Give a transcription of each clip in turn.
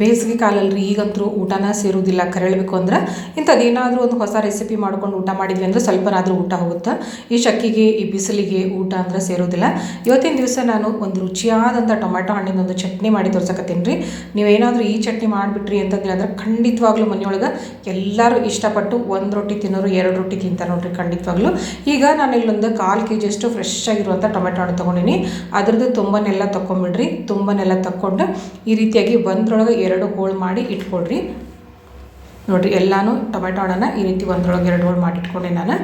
ಬೇಸಿಗೆ ರೀ ಈಗಂತೂ ಊಟನ ಸೇರೋದಿಲ್ಲ ಕರೆಳ್ಬೇಕು ಅಂದ್ರೆ ಇಂಥದ್ದೇನಾದರೂ ಒಂದು ಹೊಸ ರೆಸಿಪಿ ಮಾಡ್ಕೊಂಡು ಊಟ ಮಾಡಿದ್ವಿ ಅಂದರೆ ಸ್ವಲ್ಪನಾದರೂ ಊಟ ಹೋಗುತ್ತೆ. ಈ ಶಕ್ಕಿಗೆ, ಈ ಬಿಸಿಲಿಗೆ ಊಟ ಅಂದ್ರೆ ಸೇರೋದಿಲ್ಲ ಇವತ್ತಿನ ದಿವಸ ನಾನು ಒಂದು ರುಚಿಯಾದಂಥ ಟೊಮೆಟೊ ಹಣ್ಣಿನ ಒಂದು ಚಟ್ನಿ ಮಾಡಿ ತೋರ್ಸಕತ್ತೀನಿ ರೀ. ನೀವೇನಾದರೂ ಈ ಚಟ್ನಿ ಮಾಡಿಬಿಟ್ರಿ ಅಂತಂದ್ರೆ ಅಂದ್ರೆ ಖಂಡಿತವಾಗ್ಲೂ ಮನೆಯೊಳಗೆ ಎಲ್ಲರೂ ಇಷ್ಟಪಟ್ಟು ಒಂದು ರೊಟ್ಟಿ ತಿನ್ನೋರು ಎರಡು ರೊಟ್ಟಿ ತಿಂತಾರೆ ನೋಡ್ರಿ ಖಂಡಿತವಾಗ್ಲೂ. ಈಗ ನಾನು ಇಲ್ಲೊಂದು ಕಾಲು ಕೆ ಜಿಯಷ್ಟು ಫ್ರೆಶ್ ಆಗಿರುವಂಥ ಟೊಮೆಟೊ ಹಣ್ಣು ತೊಗೊಂಡಿನಿ. ಅದ್ರದ್ದು ತುಂಬನೆಲ್ಲ ತೊಗೊಂಬಿಡ್ರಿ ತುಂಬನೆಲ್ಲ ತಕ್ಕೊಂಡು ಈ ರೀತಿಯಾಗಿ ಒಂದ್ರೊಳಗೆ ಎರಡು ಹೋಳು ಮಾಡಿ ಇಟ್ಕೊಳ್ರಿ. ನೋಡಿರಿ, ಎಲ್ಲಾನು ಟೊಮೆಟೊ ಹಣ್ಣನ್ನು ಈ ರೀತಿ ಒಂದರೊಳಗೆ ಎರಡು ಹೋಳು ಮಾಡಿ ಇಟ್ಕೊಂಡೆ ನಾನು.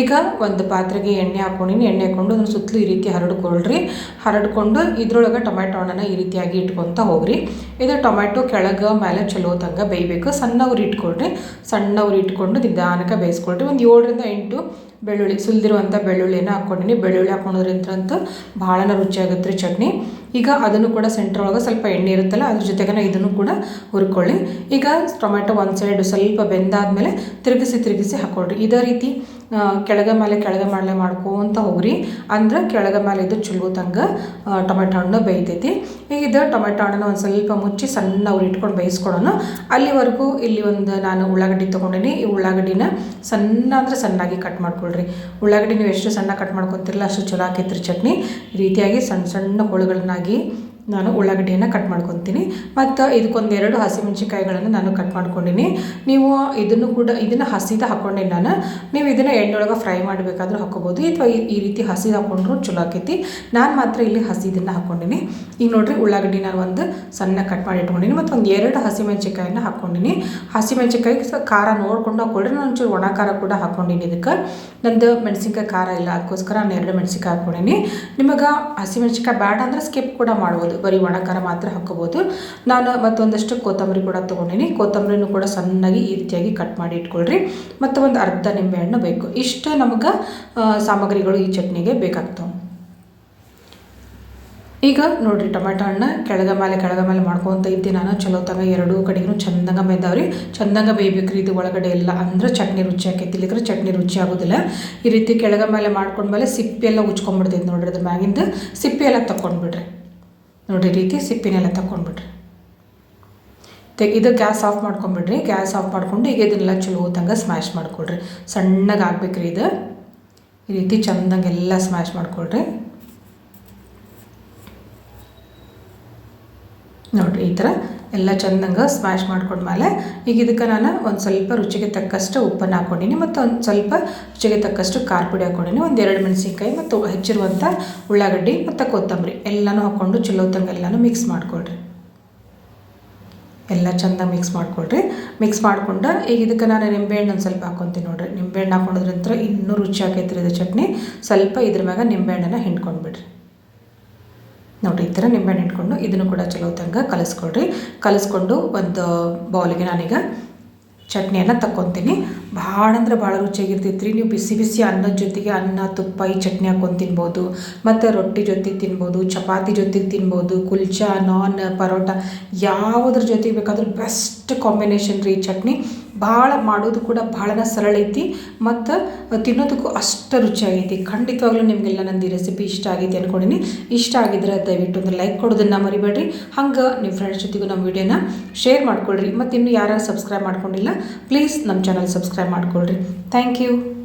ಈಗ ಒಂದು ಪಾತ್ರೆಗೆ ಎಣ್ಣೆ ಹಾಕೊಂಡಿನಿ ಎಣ್ಣೆ ಹಾಕೊಂಡು ಅದ್ರ ಸುತ್ತಲೂ ಈ ರೀತಿ ಹರಡ್ಕೊಳ್ರಿ. ಹರಡ್ಕೊಂಡು ಇದ್ರೊಳಗೆ ಟೊಮೆಟೊ ಹಣ್ಣನ್ನು ಈ ರೀತಿಯಾಗಿ ಇಟ್ಕೊತ ಹೋಗ್ರಿ. ಇದು ಟೊಮೆಟೊ ಕೆಳಗೆ ಮೇಲೆ ಚಲೋ ತಂಗ ಬೇಯಬೇಕು. ಸಣ್ಣವ್ರು ಇಟ್ಕೊಳ್ರಿ. ಸಣ್ಣವ್ರು ಇಟ್ಕೊಂಡು ನಿಧಾನಕ್ಕೆ ಬೇಯಿಸ್ಕೊಳ್ರಿ. ಒಂದು ಏಳರಿಂದ ಎಂಟು ಬೆಳ್ಳುಳ್ಳಿ ಸುಲಿದಿರುವಂಥ ಬೆಳ್ಳುಳ್ಳಿನ ಹಾಕ್ಕೊಂಡಿನಿ. ಬೆಳ್ಳುಳ್ಳಿ ಹಾಕ್ಕೊಳೋದ್ರಿಂದ ಭಾಳನ ರುಚಿಯಾಗುತ್ತೆ ರೀ ಚಟ್ನಿ. ಈಗ ಅದನ್ನು ಕೂಡ ಸೆಂಟ್ರ್ ಒಳಗೆ ಸ್ವಲ್ಪ ಎಣ್ಣೆ ಇರುತ್ತಲ್ಲ, ಅದ್ರ ಜೊತೆಗೆ ಇದನ್ನು ಕೂಡ ಹುರ್ಕೊಳ್ಳಿ. ಈಗ ಟೊಮೆಟೊ ಒಂದು ಸೈಡ್ ಸ್ವಲ್ಪ ಬೆಂದಾದ್ಮೇಲೆ ತಿರುಗಿಸಿ ತಿರುಗಿಸಿ ಹಾಕ್ಕೊಳ್ರಿ ಇದೇ ರೀತಿ ಕೆಳಗೆ ಮೇಲೆ ಕೆಳಗೆ ಮೇಲೆ ಮಾಡ್ಕೊಂತ ಹೋಗ್ರಿ. ಅಂದ್ರೆ ಕೆಳಗೆ ಮೇಲೆ ಇದು ಚಲೋ ತಂಗ ಟೊಮೆಟೊ ಹಣ್ಣು ಬೇಯ್ತೈತಿ. ಈಗ ಇದು ಟೊಮೆಟೊ ಹಣ್ಣನ್ನು ಒಂದು ಸ್ವಲ್ಪ ಮುಚ್ಚಿ ಸಣ್ಣ ಅವ್ರು ಇಟ್ಕೊಂಡು ಬೇಯಿಸ್ಕೊಳೋಣ. ಅಲ್ಲಿವರೆಗೂ ಇಲ್ಲಿ ಒಂದು ನಾನು ಉಳ್ಳಾಗಡ್ಡಿ ತೊಗೊಂಡಿನಿ. ಈ ಉಳ್ಳಾಗಡ್ಡಿನ ಸಣ್ಣ ಅಂದರೆ ಸಣ್ಣಾಗಿ ಕಟ್ ಮಾಡ್ಕೊಳ್ರಿ. ಉಳ್ಳಾಗಡ್ಡಿ ನೀವು ಎಷ್ಟು ಸಣ್ಣ ಕಟ್ ಮಾಡ್ಕೊತಿರಲ್ಲ ಅಷ್ಟು ಚಲೋ ಆಕೈತ್ರಿ ಚಟ್ನಿ. ರೀತಿಯಾಗಿ ಸಣ್ಣ ಸಣ್ಣ ಹೋಳುಗಳನ್ನಾಗಿ ನಾನು ಉಳ್ಳಾಗಡ್ಡಿಯನ್ನು ಕಟ್ ಮಾಡ್ಕೊತೀನಿ. ಮತ್ತು ಇದಕ್ಕೊಂದು ಎರಡು ಹಸಿಮೆಣ್ಸಿಕಾಯಿಗಳನ್ನು ನಾನು ಕಟ್ ಮಾಡ್ಕೊಂಡಿನಿ. ನೀವು ಇದನ್ನು ಕೂಡ, ಇದನ್ನು ಹಸಿದ ಹಾಕ್ಕೊಂಡೆ ನಾನು. ನೀವು ಇದನ್ನು ಎಣ್ಣೆಯೊಳಗೆ ಫ್ರೈ ಮಾಡಬೇಕಾದ್ರೂ ಹಾಕ್ಕೋಬೋದು ಅಥವಾ ಈ ರೀತಿ ಹಸಿದು ಹಾಕ್ಕೊಂಡ್ರೂ ಚಲೋ ಆಕೈತಿ. ನಾನು ಮಾತ್ರ ಇಲ್ಲಿ ಹಸಿದನ್ನು ಹಾಕ್ಕೊಂಡಿನಿ ಈಗ ನೋಡಿರಿ ಉಳ್ಳಾಗಡ್ಡಿ ನಾನು ಒಂದು ಸಣ್ಣ ಕಟ್ ಮಾಡಿ ಇಟ್ಕೊಂಡಿನಿ. ಮತ್ತು ಒಂದು ಎರಡು ಹಸಿಮೆಣ್ಸಿಕಾಯಿನ ಹಾಕ್ಕೊಂಡಿನಿ ಹಸಿಮೆಣ್ಸಿಕಾಯಿ ಖಾರ ನೋಡಿಕೊಂಡು ಹಾಕೊಂಡ್ರೆ ನಾನು ಒಂಚೂರು ಒಣ ಖಾರ ಕೂಡ ಹಾಕ್ಕೊಂಡಿನಿ ಇದಕ್ಕೆ. ನಂದು ಮೆಣಸಿನ್ಕಾಯಿ ಖಾರ ಇಲ್ಲ. ಅದಕ್ಕೋಸ್ಕರ ನಾನು ಎರಡು ಮೆಣಸಿನ್ಕಾಯಿ ಹಾಕ್ಕೊಂಡಿನಿ ನಿಮಗೆ ಹಸಿಮೆಣ್ಸಿಕಾಯಿ ಬೇಡ ಅಂದರೆ ಸ್ಕಿಪ್ ಕೂಡ ಮಾಡ್ಬೋದು. ಬರೀ ಒಣ ಖಾರ ಮಾತ್ರ ಹಾಕ್ಕೋಬೋದು. ನಾನು ಮತ್ತೊಂದಷ್ಟು ಕೊತ್ತಂಬರಿ ಕೂಡ ತೊಗೊಂಡಿನಿ. ಕೊತ್ತಂಬರಿನೂ ಕೂಡ ಸಣ್ಣಗೆ ಈ ರೀತಿಯಾಗಿ ಕಟ್ ಮಾಡಿ ಇಟ್ಕೊಳ್ರಿ. ಮತ್ತು ಒಂದು ಅರ್ಧ ನಿಂಬೆಹಣ್ಣು ಬೇಕು. ಇಷ್ಟು ನಮಗೆ ಸಾಮಗ್ರಿಗಳು ಈ ಚಟ್ನಿಗೆ ಬೇಕಾಗ್ತವೆ. ಈಗ ನೋಡಿರಿ ಟೊಮೆಟೊ ಹಣ್ಣು. ಕೆಳಗ ಮೇಲೆ ಕೆಳಗ ಮೇಲೆ ಮಾಡ್ಕೊತ ಇದ್ದೆ ನಾನು. ಚಲೋ ತಂಗ ಎರಡೂ ಕಡೆಗೂ ಚಂದಂಗ ಬೇಯ್ದಾವ್ರಿ ಚಂದಂಗ ಬೇಯ್ಬೇಕ್ರಿ ಇದು ಒಳಗಡೆ ಎಲ್ಲ. ಅಂದ್ರೆ ಚಟ್ನಿ ರುಚಿ ಆಕೈತಿ ಇಲ್ಲಿದ್ರೆ ಚಟ್ನಿ ರುಚಿ ಆಗೋದಿಲ್ಲ. ಈ ರೀತಿ ಕೆಳಗ ಮೇಲೆ ಮಾಡ್ಕೊಂಡ್ಮೇಲೆ ಸಿಪ್ಪಿ ಎಲ್ಲ ಉಚ್ಕೊಂಡ್ಬಿಡ್ತೈತೆ ನೋಡ್ರಿ ಅದ್ರ ಮ್ಯಾಗಿಂದು. ಸಿಪ್ಪೆ ಎಲ್ಲ ತಗೊಂಡ್ಬಿಡ್ರಿ ನೋಡಿರಿ ರೀತಿ ಸಿಪ್ಪಿನೆಲ್ಲ ತಗೊಂಡ್ಬಿಡ್ರಿ ಇದು ಗ್ಯಾಸ್ ಆಫ್ ಮಾಡ್ಕೊಂಬಿಡ್ರಿ. ಗ್ಯಾಸ್ ಆಫ್ ಮಾಡ್ಕೊಂಡು ಈಗ ಇದನ್ನೆಲ್ಲ ಚಲೋ ತಂಗ ಸ್ಮ್ಯಾಶ್ ಮಾಡ್ಕೊಳ್ರಿ. ಸಣ್ಣಗೆ ಆಗ್ಬೇಕ್ರಿ ಇದು. ಈ ರೀತಿ ಚಂದಂಗೆಲ್ಲ ಸ್ಮ್ಯಾಶ್ ಮಾಡ್ಕೊಳ್ರಿ. ನೋಡಿರಿ, ಈ ಥರ ಎಲ್ಲ ಚಂದಂಗೆ ಸ್ಮ್ಯಾಶ್ ಮಾಡ್ಕೊಂಡ್ಮೇಲೆ ಈಗ ಇದಕ್ಕೆ ನಾನು ಒಂದು ಸ್ವಲ್ಪ ರುಚಿಗೆ ತಕ್ಕಷ್ಟು ಉಪ್ಪನ್ನು ಹಾಕ್ಕೊಂಡಿನಿ ಮತ್ತು ಒಂದು ಸ್ವಲ್ಪ ರುಚಿಗೆ ತಕ್ಕಷ್ಟು ಖಾರ ಪುಡಿ ಹಾಕ್ಕೊಂಡಿನಿ ಒಂದು ಎರಡು ಮೆಣಸಿನ್ಕಾಯಿ ಮತ್ತು ಹೆಚ್ಚಿರುವಂಥ ಉಳ್ಳಾಗಡ್ಡಿ ಮತ್ತು ಕೊತ್ತಂಬರಿ ಎಲ್ಲನೂ ಹಾಕ್ಕೊಂಡು ಚಲೋ ತಂಗ ಎಲ್ಲನೂ ಮಿಕ್ಸ್ ಮಾಡ್ಕೊಳ್ರಿ. ಎಲ್ಲ ಚಂದ ಮಿಕ್ಸ್ ಮಾಡ್ಕೊಳ್ರಿ. ಮಿಕ್ಸ್ ಮಾಡ್ಕೊಂಡು ಈಗ ಇದಕ್ಕೆ ನಾನು ನಿಂಬೆಹಣ್ಣು ಒಂದು ಸ್ವಲ್ಪ ಹಾಕ್ಕೊತೀನಿ ನೋಡಿರಿ. ನಿಂಬೆಹಣ್ಣು ನಂತರ ಇನ್ನೂ ರುಚಿ ಆಕೈತ್ರಿ ಇದು ಚಟ್ನಿ. ಸ್ವಲ್ಪ ಇದ್ರ ಮ್ಯಾಗ ನಿಂಬೆಹಣ್ಣನ್ನು ಹಿಂಡ್ಕೊಂಡ್ಬಿಡ್ರಿ ನೋಡಿ, ಈ ಥರ ನಿಂಬೆಹಣ್ಣು ಇಟ್ಕೊಂಡು ಇದನ್ನು ಕೂಡ ಚಲೋ ತಂಗ ಕಲಿಸ್ಕೊಡ್ರಿ ಕಲಿಸ್ಕೊಂಡು ಒಂದು ಬೌಲಿಗೆ ನಾನೀಗ ಚಟ್ನಿಯನ್ನು ತಕ್ಕೊತೀನಿ. ಭಾಳ ಅಂದ್ರೆ ಭಾಳ ರುಚಿಯಾಗಿರ್ತೈತೆ ರೀ ನೀವು ಬಿಸಿ ಬಿಸಿ ಅನ್ನದ ಜೊತೆಗೆ ಅನ್ನ, ತುಪ್ಪ ಈ ಚಟ್ನಿ ಹಾಕ್ಕೊಂಡು ತಿನ್ಬೋದು. ಮತ್ತು ರೊಟ್ಟಿ ಜೊತೆಗೆ ತಿನ್ಬೋದು, ಚಪಾತಿ ಜೊತೆಗೆ ತಿನ್ಬೋದು, ಕುಲ್ಚಾ, ನಾನ್, ಪರೋಟ, ಯಾವುದ್ರ ಜೊತೆಗೆ ಬೇಕಾದ್ರೂ ಬೆಸ್ಟ್ ಕಾಂಬಿನೇಷನ್ ರೀ ಚಟ್ನಿ. ಭಾಳ ಮಾಡೋದು ಕೂಡ ಭಾಳನ ಸರಳ ಐತಿ ಮತ್ತು ತಿನ್ನೋದಕ್ಕೂ ಅಷ್ಟು ರುಚಿಯಾಗೈತಿ ಖಂಡಿತವಾಗ್ಲೂ ನಿಮಗೆಲ್ಲ ನಂದು ಈ ರೆಸಿಪಿ ಇಷ್ಟ ಆಗೈತಿ ಅಂದ್ಕೊಂಡಿನಿ ಇಷ್ಟ ಆಗಿದ್ರೆ ದಯವಿಟ್ಟು ಒಂದು ಲೈಕ್ ಕೊಡೋದನ್ನು ಮರಿಬೇಡ್ರಿ. ಹಂಗೆ ನಿಮ್ಮ ಫ್ರೆಂಡ್ಸ್ ಜೊತೆಗೂ ನಮ್ಮ ವಿಡಿಯೋನ ಶೇರ್ ಮಾಡ್ಕೊಳ್ರಿ. ಮತ್ತು ಇನ್ನು ಯಾರು ಸಬ್ಸ್ಕ್ರೈಬ್ ಮಾಡ್ಕೊಂಡಿಲ್ಲ ಪ್ಲೀಸ್ ನಮ್ಮ ಚಾನಲ್ ಸಬ್ಸ್ಕ್ರೈಬ್ ಮಾಡ್ಕೊಳ್ರಿ. Thank you